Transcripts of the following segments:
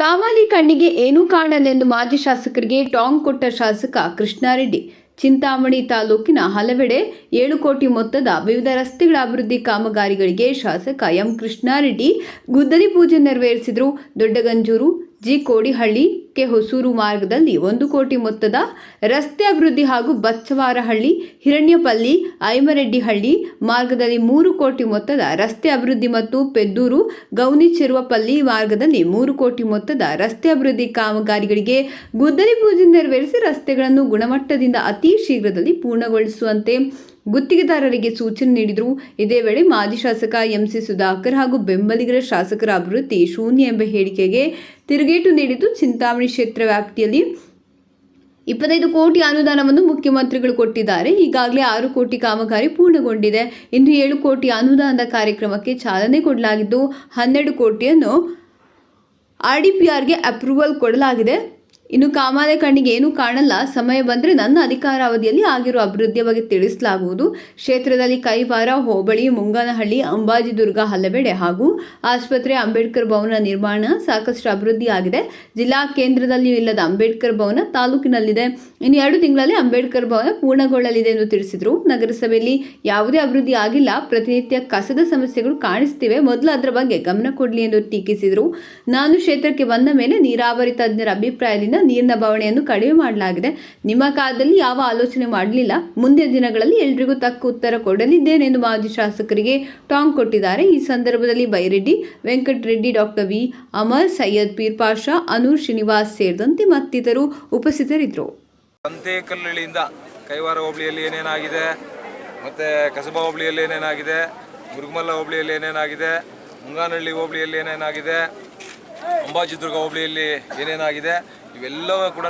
ಕಾಮಾಲಿ ಕಣ್ಣಿಗೆ ಏನೂ ಕಾಣಲೆಂದು ಮಾಜಿ ಶಾಸಕರಿಗೆ ಟಾಂಗ್ ಕೊಟ್ಟ ಶಾಸಕ ಕೃಷ್ಣಾರೆಡ್ಡಿ. ಚಿಂತಾಮಣಿ ತಾಲೂಕಿನ ಹಲವೆಡೆ ಏಳು ಕೋಟಿ ಮೊತ್ತದ ವಿವಿಧ ರಸ್ತೆಗಳ ಅಭಿವೃದ್ಧಿ ಕಾಮಗಾರಿಗಳಿಗೆ ಶಾಸಕ ಎಂ ಕೃಷ್ಣಾರೆಡ್ಡಿ ಗುದ್ದಲಿ ಪೂಜೆ ನೆರವೇರಿಸಿದರು. ದೊಡ್ಡಗಂಜೂರು ಜಿ ಕೋಡಿಹಳ್ಳಿ ಕೆ ಹೊಸೂರು ಮಾರ್ಗದಲ್ಲಿ ಒಂದು ಕೋಟಿ ಮೊತ್ತದ ರಸ್ತೆ ಅಭಿವೃದ್ಧಿ ಹಾಗೂ ಬಚ್ಚವಾರಹಳ್ಳಿ, ಹಿರಣ್ಯಪಲ್ಲಿ, ಐಮರೆಡ್ಡಿಹಳ್ಳಿ ಮಾರ್ಗದಲ್ಲಿ ಮೂರು ಕೋಟಿ ಮೊತ್ತದ ರಸ್ತೆ ಅಭಿವೃದ್ಧಿ ಮತ್ತು ಪೆದ್ದೂರು, ಗೌನಿಚಿರುವಪಲ್ಲಿ ಮಾರ್ಗದಲ್ಲಿ ಮೂರು ಕೋಟಿ ಮೊತ್ತದ ರಸ್ತೆ ಅಭಿವೃದ್ಧಿ ಕಾಮಗಾರಿಗಳಿಗೆ ಗುದ್ದಲಿ ಪೂಜೆ ನೆರವೇರಿಸಿ ರಸ್ತೆಗಳನ್ನು ಗುಣಮಟ್ಟದಿಂದ ಅತಿ ಶೀಘ್ರದಲ್ಲಿ ಪೂರ್ಣಗೊಳಿಸುವಂತೆ ಗುತ್ತಿಗೆದಾರರಿಗೆ ಸೂಚನೆ ನೀಡಿದರು. ಇದೇ ವೇಳೆ ಮಾಜಿ ಶಾಸಕ ಎಂಸಿ ಸುಧಾಕರ್ ಹಾಗೂ ಬೆಂಬಲಿಗರ ಶಾಸಕರ ಅಭಿವೃದ್ಧಿ ಶೂನ್ಯ ಎಂಬ ಹೇಳಿಕೆಗೆ ತಿರುಗೇಟು ನೀಡಿದ್ದು, ಚಿಂತಾಮಣಿ ಕ್ಷೇತ್ರ ವ್ಯಾಪ್ತಿಯಲ್ಲಿ ಇಪ್ಪತ್ತೈದು ಕೋಟಿ ಅನುದಾನವನ್ನು ಮುಖ್ಯಮಂತ್ರಿಗಳು ಕೊಟ್ಟಿದ್ದಾರೆ. ಈಗಾಗಲೇ ಆರು ಕೋಟಿ ಕಾಮಗಾರಿ ಪೂರ್ಣಗೊಂಡಿದೆ. ಇನ್ನು ಏಳು ಕೋಟಿ ಅನುದಾನದ ಕಾರ್ಯಕ್ರಮಕ್ಕೆ ಚಾಲನೆ ಕೊಡಲಾಗಿದ್ದು, ಹನ್ನೆರಡು ಕೋಟಿಯನ್ನು ಆರ್ ಡಿ ಪಿ ಆರ್ಗೆ ಅಪ್ರೂವಲ್ ಕೊಡಲಾಗಿದೆ. ಇನ್ನು ಕಾಮಾಲೆ ಕಣ್ಣಿಗೆ ಏನೂ ಕಾಣಲ್ಲ. ಸಮಯ ಬಂದರೆ ನನ್ನ ಅಧಿಕಾರಾವಧಿಯಲ್ಲಿ ಆಗಿರುವ ಅಭಿವೃದ್ಧಿಯ ಬಗ್ಗೆ ತಿಳಿಸಲಾಗುವುದು. ಕ್ಷೇತ್ರದಲ್ಲಿ ಕೈವಾರ, ಹೋಬಳಿ, ಮುಂಗನಹಳ್ಳಿ, ಅಂಬಾಜಿದುರ್ಗ ಹಲವೆಡೆ ಹಾಗೂ ಆಸ್ಪತ್ರೆ, ಅಂಬೇಡ್ಕರ್ ಭವನ ನಿರ್ಮಾಣ ಸಾಕಷ್ಟು ಅಭಿವೃದ್ಧಿಯಾಗಿದೆ ಜಿಲ್ಲಾ ಕೇಂದ್ರದಲ್ಲಿಯೂ ಇಲ್ಲದ ಅಂಬೇಡ್ಕರ್ ಭವನ ತಾಲೂಕಿನಲ್ಲಿದೆ. ಇನ್ನು ಎರಡು ತಿಂಗಳಲ್ಲಿ ಅಂಬೇಡ್ಕರ್ ಭವನ ಪೂರ್ಣಗೊಳ್ಳಲಿದೆ ಎಂದು ತಿಳಿಸಿದರು. ನಗರಸಭೆಯಲ್ಲಿ ಯಾವುದೇ ಅಭಿವೃದ್ಧಿ ಆಗಿಲ್ಲ. ಪ್ರತಿನಿತ್ಯ ಕಸದ ಸಮಸ್ಯೆಗಳು ಕಾಣಿಸ್ತಿವೆ. ಮೊದಲು ಅದರ ಬಗ್ಗೆ ಗಮನ ಕೊಡಲಿ ಎಂದು ಟೀಕಿಸಿದರು. ನಾನು ಕ್ಷೇತ್ರಕ್ಕೆ ಬಂದ ಮೇಲೆ ನೀರಾವರಿ ತಜ್ಞರ ಅಭಿಪ್ರಾಯದಿಂದ ನೀರಿನ ಬವಣೆಯನ್ನು ಕಡಿಮೆ ಮಾಡಲಾಗಿದೆ. ನಿಮ್ಮ ಕಾಲದಲ್ಲಿ ಯಾವ ಆಲೋಚನೆ ಮಾಡಲಿಲ್ಲ. ಮುಂದಿನ ದಿನಗಳಲ್ಲಿ ಎಲ್ರಿಗೂ ತಕ್ಕ ಉತ್ತರ ಕೊಡಲಿದ್ದೇನೆ ಎಂದು ಮಾಜಿ ಶಾಸಕರಿಗೆ ಟಾಂಗ್ ಕೊಟ್ಟಿದ್ದಾರೆ. ಈ ಸಂದರ್ಭದಲ್ಲಿ ಬೈರೆಡ್ಡಿ, ವೆಂಕಟರೆಡ್ಡಿ ಡಾಕ್ಟರ್ ವಿ. ಅಮರ್, ಸೈಯದ್ ಪೀರ್ ಪಾಷಾ, ಅನೂರ್ ಶ್ರೀನಿವಾಸ್ ಸೇರಿದಂತೆ ಮತ್ತಿತರರು ಉಪಸ್ಥಿತರಿದ್ದರು. ಸಂತೇಕಲ್ಲಳ್ಳಿಯಿಂದ ಕೈವಾರ ಹೋಬಳಿಯಲ್ಲಿ ಏನೇನಾಗಿದೆ, ಮತ್ತು ಕಸಬಾ ಹೋಬಳಿಯಲ್ಲಿ ಏನೇನಾಗಿದೆ ಮುರುಗಮಲ್ಲ ಹೋಬಳಿಯಲ್ಲಿ ಏನೇನಾಗಿದೆ, ಮುಂಗಾನಹಳ್ಳಿ ಹೋಬಳಿಯಲ್ಲಿ ಏನೇನಾಗಿದೆ, ಅಂಬಾಜಿದುರ್ಗ ಹೋಬಳಿಯಲ್ಲಿ ಏನೇನಾಗಿದೆ ಇವೆಲ್ಲವೂ ಕೂಡ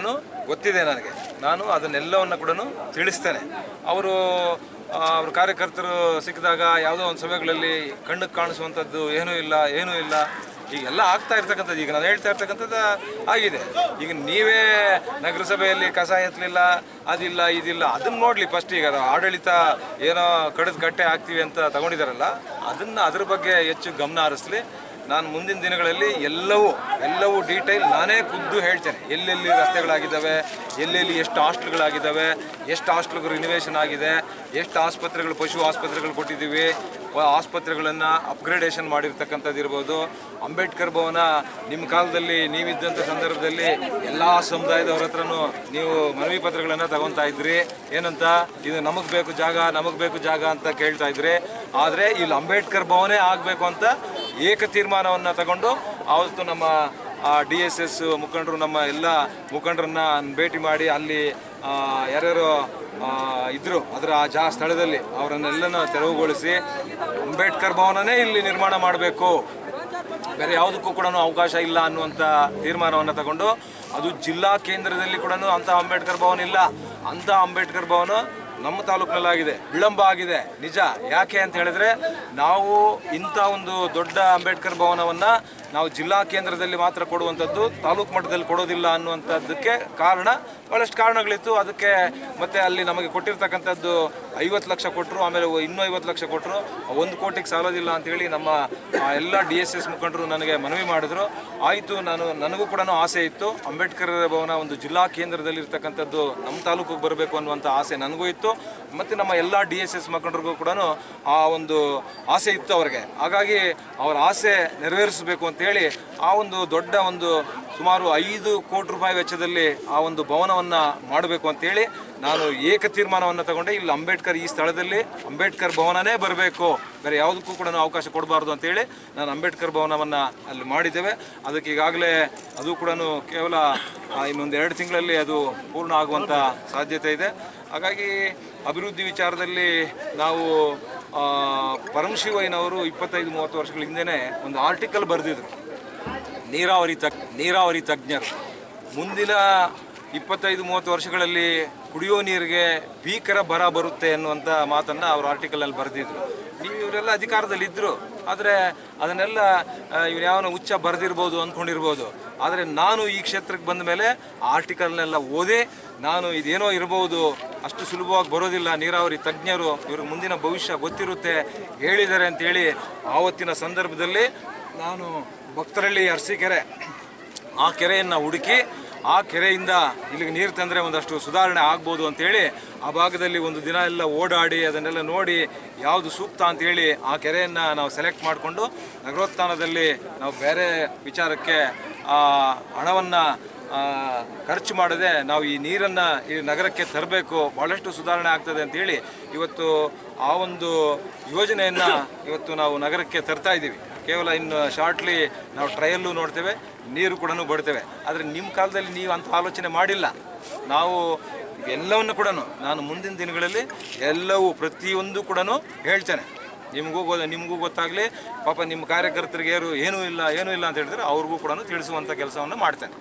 ಗೊತ್ತಿದೆ ನನಗೆ. ನಾನು ಅದನ್ನೆಲ್ಲವನ್ನು ಕೂಡ ತಿಳಿಸ್ತೇನೆ. ಅವರು ಅವ್ರ ಕಾರ್ಯಕರ್ತರು ಸಿಕ್ಕಿದಾಗ ಯಾವುದೋ ಒಂದು ಸಭೆಗಳಲ್ಲಿ ಕಣ್ಣಿಗೆ ಕಾಣಿಸುವಂಥದ್ದು ಏನೂ ಇಲ್ಲ ಏನೂ ಇಲ್ಲ. ಈಗೆಲ್ಲ ಆಗ್ತಾ ಇರ್ತಕ್ಕಂಥದ್ದು, ಈಗ ನಾನು ಹೇಳ್ತಾ ಇರ್ತಕ್ಕಂಥದ್ದು ಆಗಿದೆ. ಈಗ ನೀವೇ ನಗರಸಭೆಯಲ್ಲಿ ಕಸ ಎತ್ತಲಿಲ್ಲ, ಅದಿಲ್ಲ, ಇದಿಲ್ಲ, ಅದನ್ನು ನೋಡಲಿ ಫಸ್ಟ್ ಈಗ ಆಡಳಿತ ಏನೋ ಕಡಿದು ಕಟ್ಟೆ ಹಾಕ್ತೀವಿ ಅಂತ ತಗೊಂಡಿದ್ದಾರಲ್ಲ ಅದನ್ನು ಅದ್ರ ಬಗ್ಗೆ ಹೆಚ್ಚು ಗಮನ ಹರಿಸ್ಲಿ. ನಾನು ಮುಂದಿನ ದಿನಗಳಲ್ಲಿ ಎಲ್ಲವೂ ಎಲ್ಲವೂ ಡೀಟೇಲ್ ನಾನೇ ಖುದ್ದು ಹೇಳ್ತೇನೆ. ಎಲ್ಲೆಲ್ಲಿ ರಸ್ತೆಗಳಾಗಿದ್ದಾವೆ, ಎಲ್ಲೆಲ್ಲಿ ಎಷ್ಟು ಹಾಸ್ಟ್ಲ್ಗಳಾಗಿದ್ದಾವೆ, ಎಷ್ಟು ಹಾಸ್ಟೆಲ್ಗಳು ರಿನೋವೇಷನ್ ಆಗಿದೆ, ಎಷ್ಟು ಆಸ್ಪತ್ರೆಗಳು, ಪಶು ಆಸ್ಪತ್ರೆಗಳು ಕೊಟ್ಟಿದ್ದೀವಿ, ಆಸ್ಪತ್ರೆಗಳನ್ನು ಅಪ್ಗ್ರೇಡೇಷನ್ ಮಾಡಿರ್ತಕ್ಕಂಥದ್ದು ಇರ್ಬೋದು. ಅಂಬೇಡ್ಕರ್ ಭವನ ನಿಮ್ಮ ಕಾಲದಲ್ಲಿ ನೀವಿದ್ದಂಥ ಸಂದರ್ಭದಲ್ಲಿ ಎಲ್ಲ ಸಮುದಾಯದವ್ರ ಹತ್ರನೂ ನೀವು ಮನವಿ ಪತ್ರಗಳನ್ನು ತಗೊತಾ ಇದ್ರಿ. ಏನಂತ? ಇದು ನಮಗೆ ಬೇಕು ಜಾಗ, ನಮಗೆ ಬೇಕು ಜಾಗ ಅಂತ ಕೇಳ್ತಾ ಇದ್ರಿ. ಆದರೆ ಇಲ್ಲಿ ಅಂಬೇಡ್ಕರ್ ಭವನೇ ಆಗಬೇಕು ಅಂತ ಏಕ ತೀರ್ಮಾನವನ್ನು ತಗೊಂಡು ಆವತ್ತು ನಮ್ಮ ಡಿ ಎಸ್ ಎಸ್ ಮುಖಂಡರು, ನಮ್ಮ ಎಲ್ಲ ಮುಖಂಡರನ್ನ ಭೇಟಿ ಮಾಡಿ ಅಲ್ಲಿ ಯಾರ್ಯಾರು ಇದ್ದರು ಅದರ ಆ ಜಾ ಸ್ಥಳದಲ್ಲಿ ಅವರನ್ನೆಲ್ಲನೂ ತೆರವುಗೊಳಿಸಿ ಅಂಬೇಡ್ಕರ್ ಭವನನೇ ಇಲ್ಲಿ ನಿರ್ಮಾಣ ಮಾಡಬೇಕು. ಬೇರೆ ಯಾವುದಕ್ಕೂ ಕೂಡ ಅವಕಾಶ ಇಲ್ಲ ಅನ್ನುವಂಥ ತೀರ್ಮಾನವನ್ನು ತಗೊಂಡು ಅದು ಜಿಲ್ಲಾ ಕೇಂದ್ರದಲ್ಲಿ ಕೂಡ ಅಂಥ ಅಂಬೇಡ್ಕರ್ ಭವನ ಇಲ್ಲ. ಅಂಥ ಅಂಬೇಡ್ಕರ್ ಭವನ ನಮ್ಮ ತಾಲೂಕಿನಲ್ಲಾಗಿದೆ ವಿಳಂಬ ಆಗಿದೆ. ನಿಜ. ಯಾಕೆ ಅಂತ ಹೇಳಿದ್ರೆ ನಾವು ಇಂಥ ಒಂದು ದೊಡ್ಡ ಅಂಬೇಡ್ಕರ್ ಭವನವನ್ನು ನಾವು ಜಿಲ್ಲಾ ಕೇಂದ್ರದಲ್ಲಿ ಮಾತ್ರ ಕೊಡುವಂಥದ್ದು, ತಾಲೂಕು ಮಟ್ಟದಲ್ಲಿ ಕೊಡೋದಿಲ್ಲ ಅನ್ನುವಂಥದ್ದಕ್ಕೆ ಕಾರಣ ಭಾಳಷ್ಟು ಕಾರಣಗಳಿತ್ತು. ಅದಕ್ಕೆ ಮತ್ತೆ ಅಲ್ಲಿ ನಮಗೆ ಕೊಟ್ಟಿರ್ತಕ್ಕಂಥದ್ದು ಐವತ್ತು ಲಕ್ಷ ಕೊಟ್ಟರು ಆಮೇಲೆ ಇನ್ನೂ ಐವತ್ತು ಲಕ್ಷ ಕೊಟ್ಟರು ಒಂದು ಕೋಟಿಗೆ ಸಾಲೋದಿಲ್ಲ ಅಂತೇಳಿ ನಮ್ಮ ಎಲ್ಲ ಡಿ ಎಸ್ ಎಸ್ ಮುಖಂಡರು ನನಗೆ ಮನವಿ ಮಾಡಿದ್ರು. ಆಯಿತು, ನಾನು, ನನಗೂ ಕೂಡ ಆಸೆ ಇತ್ತು. ಅಂಬೇಡ್ಕರ್ ಭವನ ಒಂದು ಜಿಲ್ಲಾ ಕೇಂದ್ರದಲ್ಲಿ ಇರ್ತಕ್ಕಂಥದ್ದು ನಮ್ಮ ತಾಲೂಕಿಗೆ ಬರಬೇಕು ಅನ್ನುವಂಥ ಆಸೆ ನನಗೂ ಇತ್ತು. ಮತ್ತು ನಮ್ಮ ಎಲ್ಲ ಡಿ ಎಸ್ ಎಸ್ ಮುಖಂಡರಿಗೂ ಕೂಡ ಆ ಒಂದು ಆಸೆ ಇತ್ತು ಅವರಿಗೆ. ಹಾಗಾಗಿ ಅವರ ಆಸೆ ನೆರವೇರಿಸಬೇಕು ಅಂತೇಳಿ ಆ ಒಂದು ದೊಡ್ಡ ಒಂದು ಸುಮಾರು ಐದು ಕೋಟಿ ರೂಪಾಯಿ ವೆಚ್ಚದಲ್ಲಿ ಆ ಒಂದು ಭವನವನ್ನು ಮಾಡಬೇಕು ಅಂತೇಳಿ ನಾನು ಏಕ ತೀರ್ಮಾನವನ್ನು ತಗೊಂಡೆ. ಇಲ್ಲಿ ಅಂಬೇಡ್ಕರ್ ಈ ಸ್ಥಳದಲ್ಲಿ ಅಂಬೇಡ್ಕರ್ ಭವನನೇ ಬರಬೇಕು. ಬೇರೆ ಯಾವುದಕ್ಕೂ ಕೂಡ ಅವಕಾಶ ಕೊಡಬಾರ್ದು ಅಂತೇಳಿ ನಾನು ಅಂಬೇಡ್ಕರ್ ಭವನವನ್ನು ಅಲ್ಲಿ ಮಾಡಿದ್ದೇವೆ. ಅದಕ್ಕೆ ಈಗಾಗಲೇ ಅದು ಕೂಡ ಕೇವಲ ಇನ್ನೊಂದು ಎರಡು ತಿಂಗಳಲ್ಲಿ ಅದು ಪೂರ್ಣ ಆಗುವಂಥ ಸಾಧ್ಯತೆ ಇದೆ. ಹಾಗಾಗಿ ಅಭಿವೃದ್ಧಿ ವಿಚಾರದಲ್ಲಿ ನಾವು ಪರಮಶಿವಯ್ಯನವರು ಇಪ್ಪತ್ತೈದು, ಮೂವತ್ತು ವರ್ಷಗಳ ಹಿಂದೆನೇ ಒಂದು ಆರ್ಟಿಕಲ್ ಬರೆದಿದ್ರು. ನೀರಾವರಿ ತಗ್, ನೀರಾವರಿ ತಜ್ಞರು. ಮುಂದಿನ ಇಪ್ಪತ್ತೈದು, ಮೂವತ್ತು ವರ್ಷಗಳಲ್ಲಿ ಕುಡಿಯೋ ನೀರಿಗೆ ಭೀಕರ ಬರ ಬರುತ್ತೆ ಅನ್ನುವಂಥ ಮಾತನ್ನು ಅವರು ಆರ್ಟಿಕಲಲ್ಲಿ ಬರೆದಿದ್ರು. ನೀವು ಇವರೆಲ್ಲ ಅಧಿಕಾರದಲ್ಲಿದ್ದರು ಆದರೆ ಅದನ್ನೆಲ್ಲ ಇವ್ರು ಯಾವನ ಹುಚ್ಚ ಬರೆದಿರ್ಬೋದು ಅಂದ್ಕೊಂಡಿರ್ಬೋದು ಆದರೆ ನಾನು ಈ ಕ್ಷೇತ್ರಕ್ಕೆ ಬಂದ ಮೇಲೆ ಆರ್ಟಿಕಲ್ನೆಲ್ಲ ಓದಿ, ನಾನು ಇದೇನೋ ಇರ್ಬೋದು ಅಷ್ಟು ಸುಲಭವಾಗಿ ಬರೋದಿಲ್ಲ. ನೀರಾವರಿ ತಜ್ಞರು ಇವ್ರಿಗೆ ಮುಂದಿನ ಭವಿಷ್ಯ ಗೊತ್ತಿರುತ್ತೆ, ಹೇಳಿದ್ದಾರೆ ಅಂತೇಳಿ ಆವತ್ತಿನ ಸಂದರ್ಭದಲ್ಲಿ ನಾನು ಭಕ್ತರಳ್ಳಿ ಅರಸೀಕೆರೆ ಆ ಕೆರೆಯನ್ನು ಹುಡುಕಿ ಆ ಕೆರೆಯಿಂದ ಇಲ್ಲಿಗೆ ನೀರು ತಂದರೆ ಒಂದಷ್ಟು ಸುಧಾರಣೆ ಆಗ್ಬೋದು ಅಂತೇಳಿ ಆ ಭಾಗದಲ್ಲಿ ಒಂದು ದಿನ ಎಲ್ಲ ಓಡಾಡಿ ಅದನ್ನೆಲ್ಲ ನೋಡಿ ಯಾವುದು ಸೂಕ್ತ ಅಂತೇಳಿ ಆ ಕೆರೆಯನ್ನು ನಾವು ಸೆಲೆಕ್ಟ್ ಮಾಡಿಕೊಂಡು ನಗರೋತ್ಥಾನದಲ್ಲಿ ನಾವು ಬೇರೆ ವಿಚಾರಕ್ಕೆ ಆ ಹಣವನ್ನು ಖರ್ಚು ಮಾಡದೆ ನಾವು ಈ ನೀರನ್ನು ಈ ನಗರಕ್ಕೆ ತರಬೇಕು. ಭಾಳಷ್ಟು ಸುಧಾರಣೆ ಆಗ್ತದೆ ಅಂತೇಳಿ ಇವತ್ತು ಆ ಒಂದು ಯೋಜನೆಯನ್ನು ಇವತ್ತು ನಾವು ನಗರಕ್ಕೆ ತರ್ತಾ ಇದ್ದೀವಿ. ಕೇವಲ ಇನ್ನು ಶಾರ್ಟ್ಲಿ ನಾವು ಟ್ರಯಲ್ಲು ನೋಡ್ತೇವೆ, ನೀರು ಕೂಡ ಬಡ್ತೇವೆ ಆದರೆ ನಿಮ್ಮ ಕಾಲದಲ್ಲಿ ನೀವು ಅಂಥ ಆಲೋಚನೆ ಮಾಡಿಲ್ಲ. ನಾವು ಎಲ್ಲವನ್ನು ಕೂಡ ನಾನು ಮುಂದಿನ ದಿನಗಳಲ್ಲಿ ಎಲ್ಲವೂ ಪ್ರತಿಯೊಂದು ಕೂಡ ಹೇಳ್ತೇನೆ. ನಿಮಗೂ ಗೊ ನಿಮಗೂ ಗೊತ್ತಾಗಲಿ, ಪಾಪ ನಿಮ್ಮ ಕಾರ್ಯಕರ್ತರಿಗೆ ಯಾರು ಏನೂ ಇಲ್ಲ ಏನೂ ಇಲ್ಲ ಅಂತ ಹೇಳಿದ್ರೆ ಅವ್ರಿಗೂ ಕೂಡ ತಿಳಿಸುವಂಥ ಕೆಲಸವನ್ನು ಮಾಡ್ತೇನೆ.